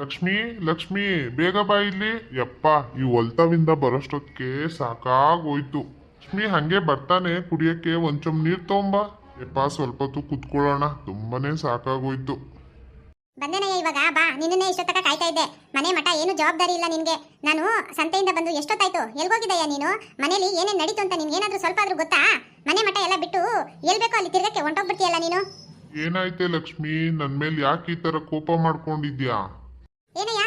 ಲಕ್ಷ್ಮಿ ಲಕ್ಷ್ಮಿ ಬೇಗ ಬಾ ಇಲ್ಲಿ. ಯಪ್ಪ ಈ ಹೊಲ್ತವಿಂದ ಬರೋಷ್ಟೊತ್ತಿಗೆ ಸಾಕಾಗೋಯ್ತು. ಲಕ್ಷ್ಮಿ ಹಂಗೆ ಬರ್ತಾನೆ ಕುಡಿಯಕ್ಕೆ ಒಂಚೂಮ್ ಚಮ್ ನೀರ್ ತಗೊಂಬ. ಯಪ್ಪ ಸ್ವಲ್ಪ ಹೊತ್ತು ಕುತ್ಕೊಳ್ಳೋಣ. ತುಂಬಾನೇ ಸಾಕಾಗೋಯ್ತು. ಬಂದೇನಯ್ಯ ಇವಾಗ ಬಾ. ನಿನ್ನೇ ಇಷ್ಟೊತ್ತಕ ಕಾಯ್ತಾ ಇದ್ದೆ. ಮನೆ ಮಠ ಏನು ಜವಾಬ್ದಾರಿ ಇಲ್ಲ ನಿನ್ಗೆ. ನಾನು ಸಂತೆಯಿಂದ ಬಂದು ಎಷ್ಟೊತ್ತಾಯ್ತು? ಎಲ್ಗೋಗಿದ್ದಯ್ಯ ನೀನು? ಮನೇಲಿ ಏನೇನ್ ನಡೀತು ಅಂತ ನಿನ್ಗೆ ಏನಾದ್ರೂ ಸ್ವಲ್ಪ ಆದ್ರೂ ಗೊತ್ತಾ? ಮನೆ ಮಠ ಎಲ್ಲ ಬಿಟ್ಟು ಎಲ್ಬೇಕೋ ಅಲ್ಲಿ ತಿರ್ಗಕ್ಕೆ ಹೊಂಟೋಗ್ಬಿಡ್ತೀಯಲ್ಲ ನೀನು? ಏನಾಯ್ತೆ ಲಕ್ಷ್ಮಿ? ನನ್ ಮೇಲೆ ಯಾಕೆ ಈ ತರ ಕೋಪ ಮಾಡ್ಕೊಂಡಿದ್ಯಾ?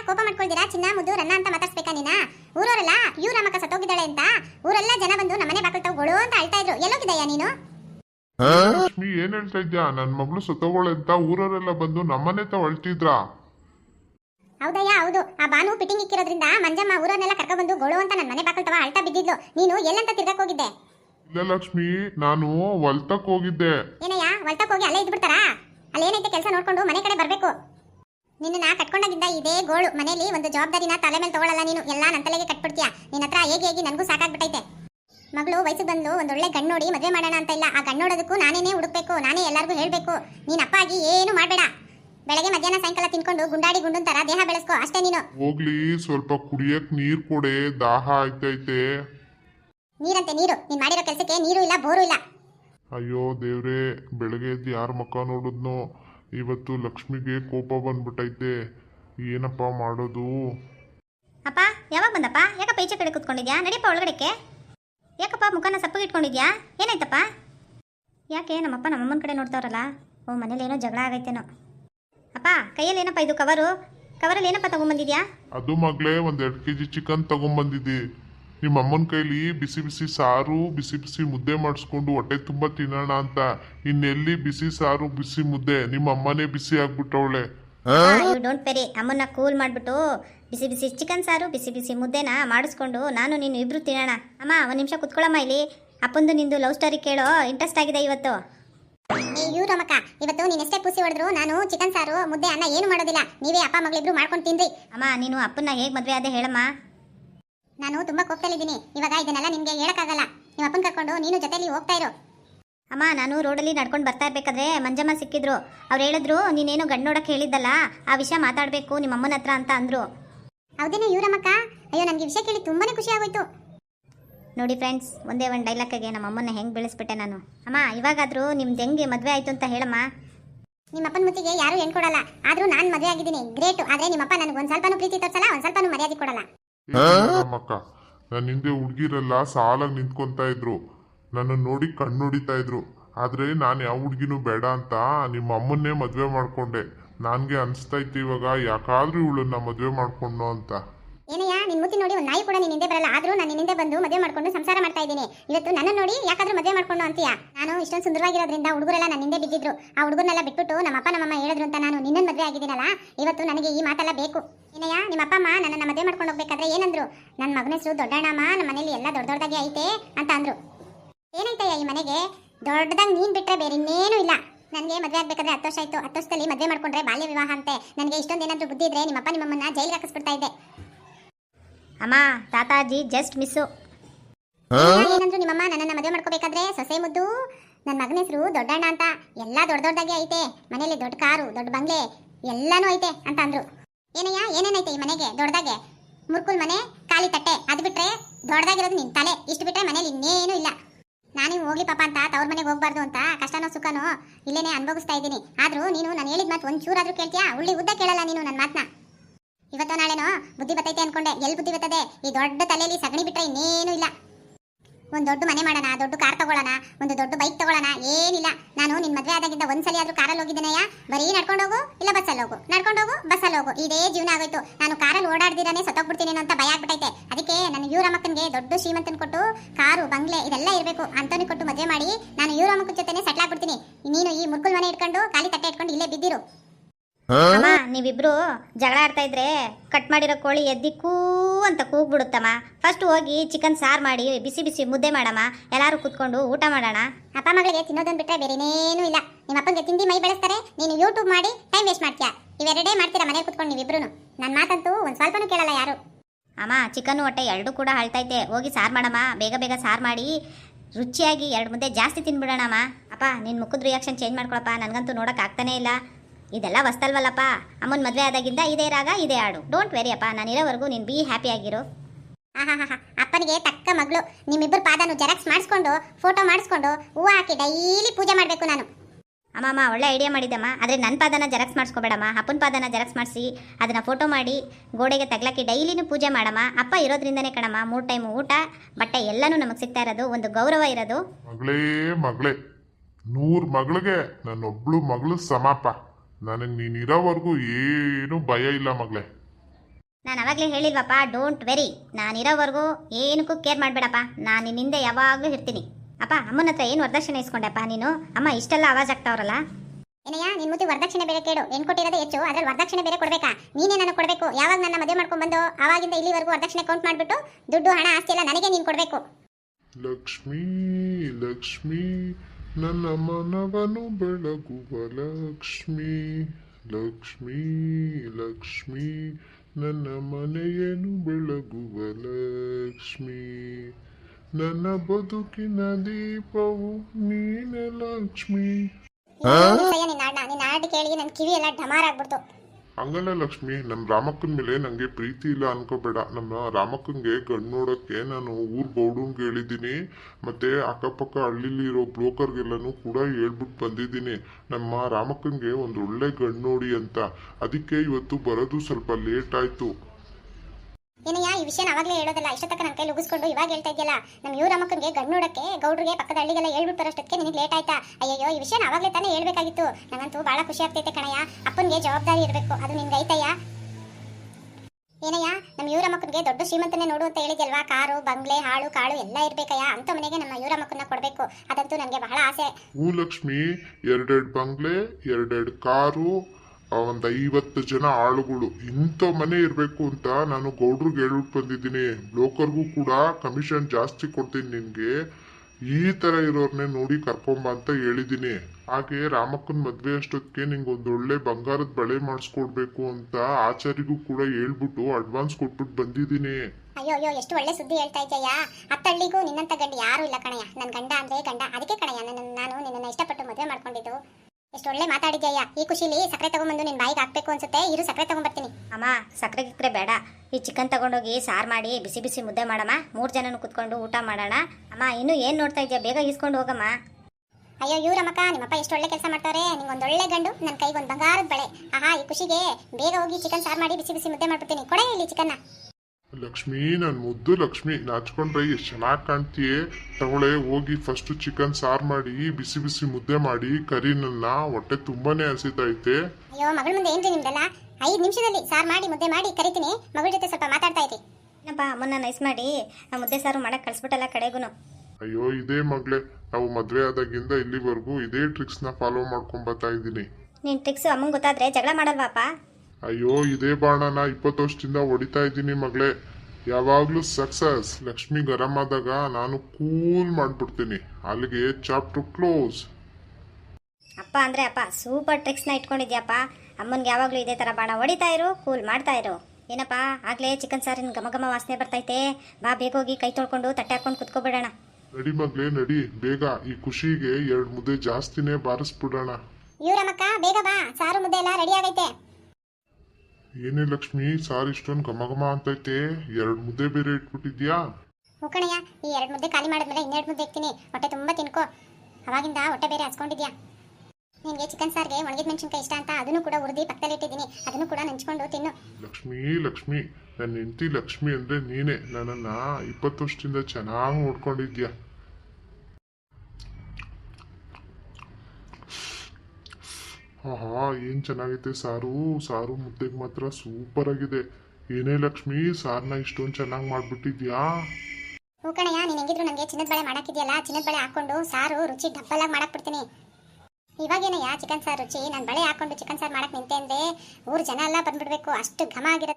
ಕೋಪ ಮಾಡ್ಕೊಳ್ತೀರಾ ಚಿನ್ನ ಮುದ್ದು ರನ್ನ ಅಂತ ಮಾತಾಡ್ಸ್ಬೇಕಾ ನೀನ? ಊರವರೆಲ್ಲ ಇವ್ರ ಅಮ್ಮಕ್ಕ ಸತ್ತೋಗಿದ್ದಾಳೆ ಅಂತ? ಊರೆಲ್ಲ ಜನ ಬಂದು ನಮ್ಮನೆ ಬಾಕಲ್ ತಾವು ಗೊಳು ಅಂತ ಅಳ್ತಾ ಇದ್ರು. ಎಲ್ಲೋಗಿದಯ್ಯ ನೀನು? ಲಕ್ಷ್ಮಿ ಏನ್ ಹೇಳ್ತಾ ಇದ್ಯಾ? ನನ್ ಮಗಳು ಸತ್ತೋಗೋಳೆ ಅಂತ ಊರವರೆಲ್ಲ ಬಂದು ನಮ್ಮನೆ ತ ಹೊಳ್ತಿದ್ರಾ ಹೌದಯ್ಯ ಹೌದು. ಆ ಬಾನು ಪಿಟಿಂಗ್ ಇಕ್ಕಿರೋದ್ರಿಂದ ಮಂಜಮ್ಮ ಊರನ್ನೆಲ್ಲ ಕರ್ಕೊಂಡ್ಬಂದು ಗೋಳು ಅಂತ ನನ್ನ ಮನೆ ಬಾಕಲ್ ತವ ಅಳ್ತಾ ಬಿದ್ದಿದ್ಲು. ನೀನು ಎಲ್ಲಂತ ತಿರ್ಗಕ್ ಹೋಗಿದ್ದೆ? ಇಲ್ಲ ಲಕ್ಷ್ಮಿ ನಾನು ಹೊಲ್ತಕ್ ಹೋಗಿದ್ದೆ. ಏನಯ್ಯ ಹೊಲ್ತಕ್ ಹೋಗಿ ಅಲ್ಲೇ ಇದ್ಬಿಡ್ತಾರಾ? ಅಲ್ಲೇನೈತೆ ಕೆಲಸ ನೋಡ್ಕೊಂಡು ಮನೆ ಕಡೆ ಬರ್ಬೇಕು. ನಿನ್ನ ಕಟ್ಕೊಂಡಾಗಿದ್ದ ಇದೇ ಗೋಳು. ಮನೇಲಿ ಒಂದು ಜವಾಬ್ದಾರಿನ ತಲೆ ಮೇಲೆ ತಗೊಳ್ಳಲ್ಲ ನೀನು. ಎಲ್ಲ ನನ್ನ ತಲೆಗೆ ಕಟ್ಬಿಡ್ತೀಯ? ನಿನ್ನ ಹತ್ರ ಹೇಗೆ ಹೇಗೆ ನನಗೂ ಸಾಕಾಗ್ಬಿಟ್ಟೈತೆ. ಮಗಳು ವಯಸ್ಸು ಬಂದು ಒಂದೊಳ್ಳೆ ಗಂಡು ನೋಡಿ ಮದುವೆ ಮಾಡೋಣ ಅಂತ ಇಲ್ಲ. ಆ ಗಂಡು ನೋಡೋದಕ್ಕೂ ನಾನೇನೇ ಹುಡುಕ್ಬೇಕು ನಾನೇ ಎಲ್ಲರಿಗೂ ಹೇಳಬೇಕು. ನೀನ್ ಅಪ್ಪ ಆಗಿ ಏನು ಮಾಡಬೇಡ. ಬೆಳಗ್ಗೆ ಮಧ್ಯಾಹ್ನ ಸಾಯಂಕಾಲ ತಿನ್ಕೊಂಡು ಗುಂಡಾಡಿ ಗುಂಡನ್ ತರ ದೇಹ ಬೆಳೆಸ್ಕೋ. ಅಷ್ಟೇ ನೀನು. ಹೋಗ್ಲಿ ಸ್ವಲ್ಪ ಕುಡಿಯಕ್ ನೀರ್ ಕೊಡೆ. ದಾಹ ಆಯ್ತೈತೆ. ನೀರಂತೆ ನೀರು. ನೀನ್ ಮಾಡಿರೋ ಕೆಲಸಕ್ಕೆ ನೀರು ಇಲ್ಲ ಬೋರು ಇಲ್ಲ. ಅಯ್ಯೋ ದೇವ್ರೆ ಬೆಳಗ್ಗೆ ಎದ್ದು ಯಾರ ಮಕ್ಕ ನೋಡಿದ್ನೋ? ಇವತ್ತು ಲಕ್ಷ್ಮಿಗೆ ಕೋಪ ಬಂದ್ಬಿಟ್ಟೈತೆ ಏನಪ್ಪ ಮಾಡೋದು? ಅಪ್ಪ ಯಾವಾಗ ಬಂದಪ್ಪ? ಯಾಕಪ್ಪ ಈಚೆ ಕಡೆ ಕೂತ್ಕೊಂಡಿದ್ಯಾ? ನಡಿಯಪ್ಪ ಒಳಗಡೆಕ್ಕೆ. ಯಾಕಪ್ಪ ಮುಖನ ಸಪ್ಪಗೆ ಇಟ್ಕೊಂಡಿದ್ಯಾ? ಏನಾಯ್ತಪ್ಪ? ಯಾಕೆ ನಮ್ಮಪ್ಪ ನಮ್ಮಮ್ಮನ ಕಡೆ ನೋಡ್ತಾವ್ರಲ್ಲ? ಓ ಮನೇಲಿ ಏನೋ ಜಗಳ ಆಗೈತೇನೋ. ಅಪ್ಪ ಕೈಯಲ್ಲಿ ಏನಪ್ಪ ಇದು ಕವರು ಕವರಲ್ಲಿ ಏನಪ್ಪ ತಗೊಂಬಂದಿದ್ಯಾ? ಅದು ಮಗಳೇ ಒಂದ್ ಎರಡು ಕೆ ಜಿ ಚಿಕನ್ ತಗೊಂಬಂದಿದ್ದಿ. ನಿಮ್ಮ ಅಮ್ಮನ ಕೈಲಿ ಬಿಸಿ ಬಿಸಿ ಸಾರು ಬಿಸಿ ಬಿಸಿ ಮುದ್ದೆ ಮಾಡಿಸ್ಕೊಂಡು ಹೊಟ್ಟೆ ತುಂಬ ತಿನ್ನೋಣ ಅಂತ. ಇನ್ನೆಲ್ಲಿ ಬಿಸಿ ಸಾರು ಬಿಸಿ ಮುದ್ದೆ? ನಿಮ್ಮ ಅಮ್ಮನೇ ಬಿಸಿ ಆಗ್ಬಿಟ್ಟವಳೆ. ಯು ಡೋಂಟ್ ಪೆರಿ ಅಮ್ಮನ್ನ ಕೂಲ್ ಮಾಡ್ಬಿಟ್ಟು ಬಿಸಿ ಬಿಸಿ ಚಿಕನ್ ಸಾರು ಬಿಸಿ ಬಿಸಿ ಮುದ್ದೆನ ಮಾಡಿಸ್ಕೊಂಡು ನಾನು ನೀನು ಇಬ್ರು ತಿನ್ನೋಣ. ಅಮ್ಮ ಒಂದು ನಿಮಿಷ ಕುತ್ಕೊಳ್ಳಮ್ಮ ಇಲ್ಲಿ. ಅಪ್ಪಂದು ನಿಂದು ಲವ್ ಸ್ಟೋರಿ ಕೇಳೋ ಇಂಟ್ರೆಸ್ಟ್ ಆಗಿದೆ ಇವತ್ತು. ಏ ಇವ್ರು ಇವತ್ತು ನೀನ್ ಎಷ್ಟೇ ಪೂಸಿ ಹೊಡೆದ್ರು ನಾನು ಚಿಕನ್ ಸಾರು ಮುದ್ದೆ ಅನ್ನ ಏನು ಮಾಡೋದಿಲ್ಲ. ನೀವೇ ಅಪ್ಪ ಮಗಳಿಬ್ರು ಮಾಡ್ಕೊಂಡು ತಿನ್ರಿ. ಅಮ್ಮ ನೀನು ಅಪ್ಪನ್ನ ಹೇಗೆ ಮದುವೆ ಆದೆ ಹೇಳಮ್ಮ. ನಾನು ತುಂಬಾ ಕೋಪದಲ್ಲಿದ್ದೀನಿ. ಇವಾಗ ಇದನ್ನೆಲ್ಲ ನಿಮಗೆ ಹೇಳಕ್ಕಾಗಲ್ಲ. ನಿಮ್ಮ ಅಪ್ಪನ ಕರ್ಕೊಂಡು ನೀನು ಜೊತೆಲಿ ಹೋಗ್ತಾ ಇರು. ಅಮ್ಮ ನಾನು ರೋಡಲ್ಲಿ ನಡ್ಕೊಂಡು ಬರ್ತಾ ಇರ್ಬೇಕಾದ್ರೆ ಮಂಜಮ್ಮ ಸಿಕ್ಕಿದ್ರು. ಅವ್ರು ಹೇಳಿದ್ರು ನೀನೇನು ಗಂಡು ನೋಡಕ್ಕೆ ಹೇಳಿದ್ದಲ್ಲ ಆ ವಿಷಯ ಮಾತಾಡಬೇಕು ನಿಮ್ಮ ಅಮ್ಮನ ಹತ್ರ ಅಂತ ಅಂದರು. ಹೌದೇನೋ ಇವ್ರಮ್ಮಕ್ಕ ಅಯ್ಯೋ ನನಗೆ ವಿಷಯ ಕೇಳಿ ತುಂಬಾನೇ ಖುಷಿ ಆಗೋಯ್ತು. ನೋಡಿ ಫ್ರೆಂಡ್ಸ್ ಒಂದೇ ಒಂದು ಡೈಲಾಕಾಗೆ ನಮ್ಮ ಅಮ್ಮನ ಹೆಂಗೆ ಬೆಳೆಸ್ಬಿಟ್ಟೆ ನಾನು. ಅಮ್ಮ ಇವಾಗಾದರೂ ನಿಮ್ದು ಹೆಂಗೆ ಮದುವೆ ಆಯಿತು ಅಂತ ಹೇಳಮ್ಮ. ನಿಮ್ಮ ಅಪ್ಪನ ಮುತ್ತಿಗೆ ಯಾರು ಹೆಣ್ ಕೊಡಲ್ಲ. ಆದ್ರೂ ನಾನು ಮದುವೆ ಆಗಿದ್ದೀನಿ. ಗ್ರೇಟ್ ಆದರೆ ನಿಮ್ಮಪ್ಪ ನನಗೆ ಒಂದು ಸ್ವಲ್ಪನೂ ಪ್ರೀತಿ ತೋರಿಸಲ್ಲ ಒಂದು ಸ್ವಲ್ಪನೂ ಮರ್ಯಾದೆ ಕೊಡಲ್ಲ. ನಮ್ಮಕ್ಕ ನನ್ನ ಹಿಂದೆ ಹುಡುಗಿರೆಲ್ಲ ಸಾಲಾಗಿ ನಿಂತ್ಕೊಂತ ಇದ್ರು. ನನ್ನ ನೋಡಿ ಕಣ್ಣು ಹೊಡಿತಾ ಇದ್ರು. ಆದ್ರೆ ನಾನು ಯಾವ ಹುಡುಗಿನೂ ಬೇಡ ಅಂತ ನಿಮ್ಮ ಅಮ್ಮನ್ನೇ ಮದ್ವೆ ಮಾಡ್ಕೊಂಡೆ. ನನ್ಗೆ ಅನ್ಸ್ತಾ ಇತ್ತು ಇವಾಗ, ಯಾಕಾದ್ರೂ ಇವಳನ್ನ ಮದ್ವೆ ಮಾಡ್ಕೊಂಡು ಅಂತ. ನೋಡಿ, ಒಂದು ನಾಯಿ ಕೂಡ ನಿನ್ನ ಹಿಂದೆ ಬರಲ್ಲ. ಆದ್ರೂ ನಾನು ನಿನ್ನಿಂದೆ ಬಂದು ಮದುವೆ ಮಾಡ್ಕೊಂಡು ಸಂಸಾರ ಮಾಡ್ತಾ ಇದ್ದೀನಿ. ಇವತ್ತು ನನ್ನ ನೋಡಿ ಯಾಕಾದ್ರೂ ಮದುವೆ ಮಾಡ್ಕೊಂಡು ಅಂತೀಯ? ನಾನು ಇಷ್ಟೊಂದು ಸುಂದರವಾಗಿರೋದ್ರಿಂದ ಹುಡುಗರೆಲ್ಲ ನನ್ನ ಹಿಂದೆ ಬಿದ್ದಿದ್ರು. ಆ ಹುಡುಗರನ್ನೆಲ್ಲ ಬಿಟ್ಬಿಟ್ಟು ನಮ್ಮ ಅಪ್ಪ ನಮ್ಮಮ್ಮ ಹೇಳಿದ್ರು ಅಂತ ನಾನು ನಿನ್ನನ್ ಮದುವೆ ಆಗಿದ್ದೀನಲ್ಲ? ಇವತ್ತು ನನಗೆ ಈ ಮಾತೆಲ್ಲ ಬೇಕು. ಏನಯ್ಯ ನಿಮ್ಮ ಅಪ್ಪ ಅಮ್ಮ ನನ್ನನ್ನ ಮದುವೆ ಮಾಡ್ಕೊಂಡು ಹೋಗ್ಬೇಕಾದ್ರೆ ಏನಂದ್ರು? ನನ್ನ ಮಗನ ಹೆಸರು ದೊಡ್ಡಣ್ಣಮ್ಮ, ನಮ್ಮ ಮನೇಲಿ ಎಲ್ಲ ದೊಡ್ಡ ದೊಡ್ಡದಾಗಿ ಐತೆ ಅಂತ ಅಂದ್ರು. ಏನೈತಯ್ಯ ಈ ಮನೆಗೆ? ದೊಡ್ಡದಾಗಿ ನೀನು ಬಿಟ್ಟರೆ ಬೇರೆ ಇನ್ನೇನೂ ಇಲ್ಲ. ನನಗೆ ಮದುವೆ ಆಗಬೇಕಾದ್ರೆ ಹತ್ತು ವರ್ಷ ಆಯ್ತು. ಹತ್ತು ವರ್ಷದಲ್ಲಿ ಮದುವೆ ಮಾಡ್ಕೊಂಡ್ರೆ ಬಾಲ್ಯ ವಿವಾಹ ಅಂತೆ. ನನಗೆ ಇಷ್ಟೊಂದು ಏನಾದರೂ ಬುದ್ಧಿ ಇದ್ರೆ ನಿಮ್ಮಪ್ಪ ನಿಮ್ಮಮ್ಮನ್ನ ಜೈಲಿಗೆ ಹಾಕಿಸ್ಬಿಡ್ತಾ ಇದ್ದೆ. ಅಮ್ಮ ತಾತಾಜಿ ಜಸ್ಟ್ ಮಿಸ್ಸು ಏನಂದ್ರು ನಿಮ್ಮಮ್ಮ ನನ್ನನ್ನ ಮದುವೆ ಮಾಡ್ಕೋಬೇಕಾದ್ರೆ ಸೊಸೆ ಮುದ್ದು ನನ್ನ ಮಗನ ಹೆಸರು ದೊಡ್ಡಣ್ಣ ಅಂತ. ಎಲ್ಲ ದೊಡ್ಡ ದೊಡ್ಡದಾಗೆ ಐತೆ. ಮನೇಲಿ ದೊಡ್ಡ ಕಾರು ದೊಡ್ಡ ಬಂಗ್ಲೆ ಎಲ್ಲಾನು ಐತೆ ಅಂತ ಅಂದ್ರು. ಏನಯ್ಯ ಏನೇನೈತೆ ಈ ಮನೆಗೆ ದೊಡ್ಡದಾಗೆ? ಮುರ್ಕುಲ್ ಮನೆ ಖಾಲಿ ತಟ್ಟೆ. ಅದು ಬಿಟ್ರೆ ದೊಡ್ಡದಾಗಿರೋದು ನಿನ್ ತಲೆ. ಇಷ್ಟು ಬಿಟ್ರೆ ಮನೇಲಿ ಇನ್ನೇನು ಇಲ್ಲ. ನಾನು ಹೋಗ್ಲಿ ಪಾಪ ಅಂತ ತವ್ರ ಮನೆಗೆ ಹೋಗ್ಬಾರ್ದು ಅಂತ ಕಷ್ಟನೋ ಸುಖನೋ ಇಲ್ಲೇನೆ ಅನುಭವಿಸ್ತಾ ಇದ್ದೀನಿ. ಆದ್ರೂ ನೀನು ನಾನು ಹೇಳಿದ ಮಾತು ಒಂಚೂರಾದ್ರೂ ಕೇಳ್ತೀಯಾ? ಉಳ್ಳಿ ಉದ್ದ ಕೇಳಲ್ಲ ನೀನು ನನ್ನ ಮಾತನ್ನ ಇವತ್ತು ನಾಳೆನೋ ಬುದ್ಧಿ ಬತ್ತೈತೆ ಅನ್ಕೊಂಡೆ. ಎಲ್ಲಿ ಬುದ್ಧಿ ಬರ್ತದೆ ಈ ದೊಡ್ಡ ತಲೆಯಲ್ಲಿ ಸಗಣಿ ಬಿಟ್ರೆ ಇನ್ನೇನು ಇಲ್ಲ. ಒಂದು ದೊಡ್ಡ ಮನೆ ಮಾಡೋಣ, ದೊಡ್ಡ ಕಾರ್ ತಗೊಳ್ಳೋಣ, ಒಂದು ದೊಡ್ಡ ಬೈಕ್ ತಗೊಳ್ಳೋಣ, ಏನಿಲ್ಲ. ನಾನು ನಿನ್ ಮದ್ವೆ ಆದಾಗಿದ್ದ ಒಂದ್ಸಲಿ ಆದ್ರೂ ಕಾರಲ್ಲಿ ಹೋಗಿದ್ದೇನೆಯಾ ಬರೀ ನಡ್ಕೊಂಡು ಹೋಗು, ಇಲ್ಲ ಬಸ್ಸಲ್ಲಿ ಹೋಗು. ನಡ್ಕೊಂಡು ಹೋಗು, ಬಸ್ಸಲ್ಲಿ ಹೋಗು. ಇದೇ ಜೀವನ ಆಗೋಯ್ತು. ನಾನು ಕಾರಲ್ಲಿ ಓಡಾಡ್ದಿರಾನೆ ಸತ್ತೋಗ್ಬಿಡ್ತೀನಿ ಅಂತ ಭಯ ಆಗ್ಬಿಟ್ಟೈತೆ. ಅದಕ್ಕೆ ನಾನು ಯೂರಮ್ಮಕ್ಕನಿಗೆ ದೊಡ್ಡ ಶ್ರೀಮಂತನ ಕೊಟ್ಟು ಕಾರು, ಬಂಗ್ಲೆ ಇದೆಲ್ಲ ಇರಬೇಕು. ಅಂತೋನಿ ಕೊಟ್ಟು ಮದುವೆ ಮಾಡಿ ನಾನು ಯೂರಮ್ಮಕ್ಕನ ಜೊತೆನೆ ಸೆಟ್ಲ್ ಆಗ್ಬಿಡ್ತೀನಿ. ನೀನು ಈ ಮುರ್ಕುಲ್ ಮನೆ ಇಟ್ಕೊಂಡು ಖಾಲಿ ತಟ್ಟೆ ಇಟ್ಕೊಂಡು ಇಲ್ಲೇ ಬಿದ್ದಿರು. ಅಮ್ಮ ನೀವಿಬ್ರು ಜಗಳ ಆಡ್ತಾ ಇದ್ರೆ ಕಟ್ ಮಾಡಿರೋ ಕೋಳಿ ಎದ್ದಿ ಕೂ ಅಂತ ಕೂಗ್ಬಿಡುತ್ತಮ್ಮ. ಫಸ್ಟ್ ಹೋಗಿ ಚಿಕನ್ ಸಾರ್ ಮಾಡಿ ಬಿಸಿ ಬಿಸಿ ಮುದ್ದೆ ಮಾಡಮ್ಮ. ಎಲ್ಲಾರು ಕೂತ್ಕೊಂಡು ಊಟ ಮಾಡೋಣ. ಅಪ್ಪ ಮಗಳಿಗೆ ತಿನ್ನೋದನ್ ಬಿಟ್ರೆ ಬೇರೆ ಇಲ್ಲ. ನಿಮ್ಮ ಅಪ್ಪಂಗೆ ತಿಂಡಿ ಮೈ ಬೆಳೆಸ್ತಾರೆ. ನೀನು ಯೂಟ್ಯೂಬ್ ಮಾಡಿ ಟೈಮ್ ವೇಸ್ಟ್ ಮಾಡ್ತೀಯಾ? ಇವೆರಡೇ ಮಾಡ್ತೀರಾ ಮನೆ ಕುತ್ಕೊಂಡು ನೀವಿಬ್ರು ನನ್ನ ಮಾತಂತೂ ಒಂದ್ ಸ್ವಲ್ಪನೂ ಕೇಳಲ್ಲ ಯಾರು. ಅಮ್ಮ ಚಿಕನ್ ಹೊಟ್ಟೆ ಎರಡು ಕೂಡ ಅಳ್ತೈತೆ. ಹೋಗಿ ಸಾರ್ ಮಾಡಮ್ಮ. ಬೇಗ ಬೇಗ ಸಾರ್ ಮಾಡಿ ರುಚಿಯಾಗಿ ಎರಡು ಮುದ್ದೆ ಜಾಸ್ತಿ ತಿನ್ಬಿಡೋಣಮ್ಮ. ಅಪ್ಪ ನಿನ್ನ ಮುಖದ ರಿಯಾಕ್ಷನ್ ಚೇಂಜ್ ಮಾಡ್ಕೊಳಪ್ಪ. ನನಗಂತೂ ನೋಡೋಕೆ ಆಗ್ತಾನೇ ಇಲ್ಲ. ಇದೆಲ್ಲ ಹೊಸ್ತಲ್ವಲ್ಲಪ್ಪ. ಅಮ್ಮನ ಮದುವೆ ಆದಾಗಿಂದ ಇದೇ ರಾಗ ಇದೇ ಹಾಡು. ಡೋಂಟ್ ವೆರಿ ಅಪ್ಪ ನಾನು ಇರೋವರೆಗೂ ನೀನು ಬಿ ಹ್ಯಾಪಿ ಆಗಿರು. ಅಪ್ಪನಿಗೆ ತಕ್ಕ ಮಗಳು. ನಿಮ್ಮಿಬ್ಬರು ಪಾದನು ಜೆರಾಕ್ಸ್ ಮಾಡಿಸ್ಕೊಂಡು ಫೋಟೋ ಮಾಡಿಸ್ಕೊಂಡು ಹೂವು ಹಾಕಿ ಡೈಲಿ ಪೂಜೆ ಮಾಡಬೇಕು ನಾನು. ಅಮ್ಮ ಅಮ್ಮ ಒಳ್ಳೆ ಐಡಿಯಾ ಮಾಡಿದ್ದಮ್ಮ ಆದರೆ ನನ್ನ ಪಾದನ ಜೆರಾಕ್ಸ್ ಮಾಡಿಸ್ಕೊಬೇಡಮ್ಮ. ಅಪ್ಪನ ಪಾದನ ಜೆರಾಕ್ಸ್ ಮಾಡಿಸಿ ಅದನ್ನು ಫೋಟೋ ಮಾಡಿ ಗೋಡೆಗೆ ತಗ್ಲಾಕಿ ಡೈಲಿನೂ ಪೂಜೆ ಮಾಡಮ್ಮ. ಅಪ್ಪ ಇರೋದ್ರಿಂದನೇ ಕಣಮ್ಮ ಮೂರು ಟೈಮ್ ಊಟ ಬಟ್ಟೆ ಎಲ್ಲನೂ ನಮಗೆ ಸಿಗ್ತಾ ಇರೋದು ಒಂದು ಗೌರವ ಇರೋದು. ಮಗಳೇ ಮಗಳೇ. ನೂರು ಮಗಳಿಗೆ ನನ್ನೊಬ್ಳು ಮಗಳು ಸಮಪ ನನಗೆ ನೀನು ಇರೋವರೆಗೂ ಏನು ಭಯ ಇಲ್ಲ ಮಗಳೇ. ನಾನು ಅವಾಗಲೇ ಹೇಳಿಲ್ವಪ್ಪ ಡೋಂಟ್ ವೆರಿ ನಾನು ಇರೋವರೆಗೂ ಏನಕ್ಕೂ ಕೇರ್ ಮಾಡಬೇಡಪ್ಪ. ನಾನು ನಿನ್ನಿಂದ ಯಾವಾಗಲೂ ಇರ್ತೀನಿ. ಅಪ್ಪ ಅಮ್ಮನ ಹತ್ರ ಏನು ವರದಕ್ಷಿಣೆ ಇಸ್ಕೊಂಡೆಪ್ಪ ನೀನು? ಅಮ್ಮ ಇಷ್ಟೆಲ್ಲ ಆವಾಜ್ ಆಗ್ತಾವ್ರಲ್ಲ ಏನಯ್ಯ ನಿನ್ ಮುದ್ದೆ ವರದಕ್ಷಿಣೆ ಬೇರೆ ಕೇಳು. ಏನು ಕೊಟ್ಟಿರೋದೇ ಹೆಚ್ಚು ಅದ್ರಲ್ಲಿ ವರದಕ್ಷಿಣೆ ಬೇರೆ ಕೊಡ್ಬೇಕಾ? ನೀನೇ ನನಗೆ ಕೊಡಬೇಕು. ಯಾವಾಗ ನನ್ನ ಮದುವೆ ಮಾಡ್ಕೊಂಡ್ಬಂದು ಆವಾಗಿಂದ ಇಲ್ಲಿವರೆಗೂ ವರದಕ್ಷಿಣೆ ಕೌಂಟ್ ಮಾಡ್ಬಿಟ್ಟು ದುಡ್ಡು ಹಣ ಆಸ್ತಿ ಎಲ್ಲ ನನಗೆ ನೀನು ಕೊಡಬೇಕು. ಲಕ್ಷ್ಮೀ ಲಕ್ಷ್ಮೀ. ನನ್ನ ಮನವನು ಬೆಳಗುವ ಲಕ್ಷ್ಮಿ, ಲಕ್ಷ್ಮೀ ಲಕ್ಷ್ಮೀ. ನನ್ನ ಮನೆಯನ್ನು ಬೆಳಗುವ ಲಕ್ಷ್ಮೀ. ನನ್ನ ಬದುಕಿನ ದೀಪವು ನೀನೆ ಲಕ್ಷ್ಮಿ. ನಿನ್ನ ಕೇಳಿ ನನ್ನ ಕಿವಿ ಎಲ್ಲ ಡಮಾರ್ ಆಗ್ಬಿಡ್ತು ಹಂಗಲ್ಲ ಲಕ್ಷ್ಮಿ ನಮ್ಮ ರಾಮಕ್ಕನ ಮೇಲೆ ನಂಗೆ ಪ್ರೀತಿ ಇಲ್ಲ ಅನ್ಕೋಬೇಡ. ನಮ್ಮ ರಾಮಕ್ಕನ್ಗೆ ಗಂಡು ನೋಡೋಕ್ಕೆ ನಾನು ಊರ್ ಗೌಡಂಗೆ ಹೇಳಿದ್ದೀನಿ. ಮತ್ತೆ ಅಕ್ಕಪಕ್ಕ ಹಳ್ಳಿಲಿ ಇರೋ ಬ್ರೋಕರ್ಗೆಲ್ಲನೂ ಕೂಡ ಹೇಳ್ಬಿಟ್ಟು ಬಂದಿದ್ದೀನಿ. ನಮ್ಮ ರಾಮಕ್ಕನ್ಗೆ ಒಂದು ಒಳ್ಳೆ ಗಂಡು ನೋಡಿ ಅಂತ. ಅದಕ್ಕೆ ಇವತ್ತು ಬರೋದು ಸ್ವಲ್ಪ ಲೇಟ್ ಆಯ್ತು. ಏನಯ್ಯ, ಈ ವಿಷಯನ ಅವಾಗಲೇ ಹೇಳೋದಲ್ಲ ಇಷ್ಟೊತ್ತಕ್ಕ ನನ್ನ ಕೈ ಉಗಿಸ್ಕೊಂಡು ಇವಾಗ ಹೇಳ್ತಾ ಇದೆಯಲ್ಲ ನಮ್ಮ ಇವ್ರ ಅಮ್ಮಕ್ಕನಿಗೆ ಗಂಡು ನೋಡಕ್ಕೆ, ಗೌಡ್ರಿಗೆ ಪಕ್ಕದ ಹಳ್ಳಿಗೆಲ್ಲ ಬರೋಷ್ಟೊತ್ತಿಗೆ ನಿನಗೆ ಲೇಟ್ ಆಯ್ತಾ? ಅಯ್ಯೋ ಈ ವಿಷಯನ ಅವಾಗಲೇ ತಾನೇ ಹೇಳ್ಬೇಕಾಗಿತ್ತು. ನಂಗಂತೂ ಭಾಳ ಖುಷಿ ಆಗ್ತೈತೆ ಕಣಯ್ಯ. ಅಪ್ಪನಿಗೆ ಜವಾಬ್ದಾರಿ ಇರಬೇಕು. ಅದು ನಿನ್ಗೆ ಐತಯ್ಯ ಏನಯ್ಯ ನಮ್ಮ ಇವ್ರ ಮಕ್ಕನಿಗೆ ದೊಡ್ಡ ಶ್ರೀಮಂತನೇ ನೋಡು ಅಂತ ಹೇಳಿದ್ಯಲ್ವಾ? ಕಾರು, ಬಂಗ್ಲೆ, ಹಾಳು, ಕಾಳು ಎಲ್ಲ ಇರಬೇಕಯ್ಯ. ಅಂತ ಮನೆಗೆ ನಮ್ಮ ಇವ್ರ ಕೊಡ್ಬೇಕು. ಅದಂತೂ ನನಗೆ ಬಹಳ ಆಸೆ. ಹೂ ಲಕ್ಷ್ಮಿ ಎರಡೆರಡು ಬಂಗ್ಲೆ, ಎರಡೆರಡು ಕಾರು ಒಂದ್ ಐವತ್ತು ಜನ ಆಳುಗಳು, ಇಂಥ ಮನೆ ಇರಬೇಕು ಅಂತ ನಾನು ಗೌಡ್ರಿಗೆ ಹೇಳ್ಬಿಟ್ಟು ಬಂದಿದ್ದೀನಿ. ಬ್ರೋಕರ್ಗೂ ಕೂಡ ಕಮಿಷನ್ ಜಾಸ್ತಿ ಕೊಡ್ತೀನಿ ನಿನಗೆ. ಈ ತರ ಇರೋರ್ನೇ ನೋಡಿ ಕರ್ಕೊಂಬ ಅಂತ ಹೇಳಿದ್ದೀನಿ. ಹಾಗೆ ರಾಮಕ್ಕನ ಮದ್ವೆ ಅಷ್ಟೊತ್ತಿಗೆ ನಿಂಗೆ ಒಂದು ಒಳ್ಳೆ ಬಂಗಾರದ ಬಳೆ ಮಾಡಿಸ್ಕೊಡ್ಬೇಕು ಅಂತ ಆಚಾರಿಗೂ ಕೂಡ ಹೇಳ್ಬಿಟ್ಟು ಅಡ್ವಾನ್ಸ್ ಕೊಟ್ಬಿಟ್ಟು ಬಂದಿದ್ದೀನಿ. ಅಯ್ಯೋ ಅಯ್ಯೋ, ಎಷ್ಟು ಒಳ್ಳೆ ಸುದ್ದಿ ಹೇಳ್ತಾ ಇದ್ದೀಯಾ? ಹತ್ತಳ್ಳಿಗೂ ನಿನ್ನಂತ ಗಂಡ ಯಾರು ಇಲ್ಲ ಕಣಯ್ಯ. ನನ್ನ ಗಂಡ ಅಂದ್ರೆ ಗಂಡ. ಅದಕ್ಕೆ ಕಣಯ್ಯ ನಾನು ನಿನ್ನನ್ನು ಇಷ್ಟಪಟ್ಟು ಮದುವೆ ಮಾಡ್ಕೊಂಡಿದ್ದು. ಎಷ್ಟು ಒಳ್ಳೆ ಮಾತಾಡಿದ್ಯಯ್ಯ ಈ ಖುಷಿಲಿ ಸಕ್ಕರೆ ತಗೊಂಡ್ಬಂದು ನಿನ್ನ ಬಾಯಿಗೆ ಹಾಕ್ಬೇಕು ಅನ್ಸುತ್ತೆ? ಇರು ಸಕ್ಕರೆ ತಗೊಂಡ್ಬರ್ತೀನಿ ಅಮ್ಮ ಸಕ್ಕರೆ ಗಿಕ್ಕರೆ ಬೇಡ. ಈ ಚಿಕನ್ ತಗೊಂಡೋಗಿ ಸಾರು ಮಾಡಿ ಬಿಸಿ ಬಿಸಿ ಮುದ್ದೆ ಮಾಡಮ್ಮ. ಮೂರು ಜನನು ಕುತ್ಕೊಂಡು ಊಟ ಮಾಡೋಣ. ಅಮ್ಮ ಇನ್ನು ಏನು ನೋಡ್ತಾ ಇದೆಯಾ ಬೇಗ ಇಸ್ಕೊಂಡು ಹೋಗಮ್ಮ. ಅಯ್ಯೋ ಇವ್ರಮ್ಮಕ್ಕ ನಿಮ್ಮಪ್ಪ ಎಷ್ಟು ಒಳ್ಳೆ ಕೆಲಸ ಮಾಡ್ತಾರೆ. ನಿಂಗೊಂದು ಒಳ್ಳೆ ಗಂಡು ನನ್ನ ಕೈಗೆ ಒಂದು ಬಂಗಾರದ ಬಳೆ. ಆಹಾ ಈ ಖುಷಿಗೆ ಬೇಗ ಹೋಗಿ ಚಿಕನ್ ಸಾರು ಮಾಡಿ ಬಿಸಿ ಬಿಸಿ ಮುದ್ದೆ ಮಾಡ್ಬಿಡ್ತೀನಿ. ಕೊಡೆ ಇಲ್ಲಿ ಚಿಕನ್ನ. ಲಕ್ಷ್ಮಿ ನನ್ ಮುದ್ದು ಲಕ್ಷ್ಮಿ ನಾಚ್ಕೊಂಡ್ರೆ ಎಷ್ಟು ಚೆನ್ನಾಗಿ ಕಾಣ್ತೀಯೇ? ತಗೊಳೆ ಹೋಗಿ ಫಸ್ಟ್ ಚಿಕನ್ ಸಾರ್ ಮಾಡಿ ಬಿಸಿ ಬಿಸಿ ಮುದ್ದೆ ಮಾಡಿ ಕರಿ ನನ್ನ ಹೊಟ್ಟೆ ತುಂಬಾನೇ ಹಸಿತೈತೆ ಅಯ್ಯೋ ಮಗಳ ಮುಂದೆ ಏನ್ರಿ ನಿಮ್ದಲ್ಲ? ಐದು ನಿಮಿಷದಲ್ಲಿ ಸಾರ್ ಮಾಡಿ ಮುದ್ದೆ ಮಾಡಿ ಕರಿತೀನಿ. ಮಗಳ ಜೊತೆ ಸ್ವಲ್ಪ ಮಾತಾಡ್ತಾ ಇರಿ. ಏನಪ್ಪ ಅಮ್ಮನ್ನ ನೈಸ್ ಮಾಡಿ ಆ ಮುದ್ದೆ ಸಾರು ಮಾಡಕ್ಕೆ ಕಳ್ಸ್ಬಿಟ್ಟಲ್ಲ ಕಡೆಗೂನು? ಅಯ್ಯೋ ಇದೇ ಮಗಳೇ. ನಾವು ಮದ್ವೆ ಆದಾಗಿಂದ ಇಲ್ಲಿವರೆಗೂ ಇದೇ ಟ್ರಿಕ್ಸ್ನ ಫಾಲೋ ಮಾಡ್ಕೊಂಡ್ ಬರ್ತಾ ಇದ್ದೀನಿ. ನೀನು ಟ್ರಿಕ್ಸ್ ಅಮ್ಮಂಗೆ ಗೊತ್ತಾದ್ರೆ ಜಗಳ ಮಾಡಲ್ವಾಪ್ಪ? ಅಯ್ಯೋ ಇದೇ ಬಾಣನ ಇಪ್ಪತ್ತು ವರ್ಷದಿಂದ ಹೊಡಿತಾ ಇದ್ದೀನಿ ಮಗಳೇ. ಯಾವಾಗ್ಲೂ ಸಕ್ಸಸ್ ಲಕ್ಷ್ಮಿ ಗರಂ ಆದಾಗ ನಾನು ಕೂಲ್ ಮಾಡ್ಬಿಡ್ತೀನಿ. ಅಲ್ಲಿಗೆ ಚಾಪ್ಟರ್ ಕ್ಲೋಸ್ ಅಪ್ಪ ಅಂದ್ರೆ ಅಪ್ಪ ಸೂಪರ್ ಟ್ರಿಕ್ಸ್ನ ಇಟ್ಕೊಂಡಿದ್ಯಾಪ್ಪ. ಅಮ್ಮನ್ಗೆ ಯಾವಾಗಲೂ ಇದೇ ಥರ ಬಾಣ ಹೊಡಿತಾ ಇರು ಕೂಲ್ ಮಾಡ್ತಾ ಇರು. ಏನಪ್ಪ ಆಗ್ಲೇ ಚಿಕನ್ ಸಾರಿನ ಘಮ ಘಮ ವಾಸನೆ ಬರ್ತೈತೆ. ಬಾ ಬೇಗ ಹೋಗಿ ಕೈ ತೊಳ್ಕೊಂಡು ತಟ್ಟೆ ಹಾಕೊಂಡು ಕುತ್ಕೋಬಿಡೋಣ. ನಡಿ ಮಗ್ಲೇ ನಡಿ. ಬೇಗ. ಈ ಖುಷಿಗೆ ಎರಡು ಮುದ್ದೆ ಜಾಸ್ತಿನೇ ಬಾರಿಸ್ಬಿಡೋಣ. ಇವ್ರಮ್ಮಕ್ಕ ಬೇಗ ಬಾ. ಸಾರು ಮುದ್ದೆ ಎಲ್ಲ ರೆಡಿ ಆಗೈತೆ. ಏನೇ ಲಕ್ಷ್ಮಿ ಸಾರಿ ಇಷ್ಟೊಂದು ಘಮ ಘಮ ಅಂತೈತೆ. ಎರಡು ಮುದ್ದೆ ಬೇರೆ ಇಟ್ಬಿಟ್ಟಿದ್ಯಾ? ಮುಕ್ಕಣಯ್ಯ ಈ ಎರಡು ಮುದ್ದೆ ಖಾಲಿ ಮಾಡಿದ್ಮೇಲೆ ಇನ್ನೆರಡು ಮುದ್ದೆ ಇಕ್ತೀನಿ ಹೊಟ್ಟೆ ತುಂಬ ತಿನ್ಕೋ. ಅವಾಗಿಂದ ಹೊಟ್ಟೆ ಬೇರೆ ಹಸ್ಕೊಂಡಿದ್ಯಾ? ನಿನಗೆ ಚಿಕನ್ ಸಾರ್ಗೆ ಒಣಗಿದ ಮೆಣಸಿನಕಾಯಿ ಇಷ್ಟ ಅಂತ ಅದನ್ನು ಕೂಡ ಉರ್ದಿ ಪಕ್ಕದಲ್ಲಿ ಇಟ್ಟಿದ್ದೀನಿ. ಅದನ್ನು ಕೂಡ ನೆಂಚ್ಕೊಂಡು ತಿನ್ನು. ಲಕ್ಷ್ಮಿ ಲಕ್ಷ್ಮಿ ನನ್ನ ಹೆಂಡತಿ ಲಕ್ಷ್ಮಿ ಅಂದ್ರೆ ನೀನೇ. ನನ್ನನ್ನ ಇಪ್ಪತ್ತು ವರ್ಷದಿಂದ ಚೆನ್ನಾಗಿ ನೋಡ್ಕೊಂಡಿದ್ಯಾ? ಆಹಾ, ಏನ್ ಚೆನ್ನಾಗಿದೆ ಸಾರು? ಸಾರು ಮುದ್ದೆಗೆ ಮಾತ್ರ ಸೂಪರ್ ಆಗಿದೆ. ಏನೇ ಲಕ್ಷ್ಮಿ, ಸಾರ್ನ ಇಷ್ಟೊಂದು ಚೆನ್ನಾಗಿ ಮಾಡ್ಬಿಟ್ಟಿದ್ಯಾ? ಕಣಯ್ಯ, ನೀನು ಹೆಂಗಿದ್ರು ನನಗೆ ಚಿನ್ನದ ಬಳೆ ಮಾಡಕ್ಕಿದೆಯಲ್ಲ ಚಿನ್ನದ ಬಳೆ ಹಾಕೊಂಡು ಸಾರು ರುಚಿ ಡಬ್ಬಲಾಗಿ ಮಾಡಕ್ ಬಿಡ್ತೀನಿ ಇವಾಗೇನಯ್ಯ ಚಿಕನ್ ಸಾರು ರುಚಿ? ನಾನು ಬಳೆ ಹಾಕೊಂಡು ಚಿಕನ್ ಸಾರು ಮಾಡಕ್ ನಿಂತೆ ಅಂದ್ರೆ ಊರ್ ಜನ ಎಲ್ಲ ಬಂದ್ಬಿಡ್ಬೇಕು. ಅಷ್ಟು ಘಮ ಆಗಿರುತ್ತೆ.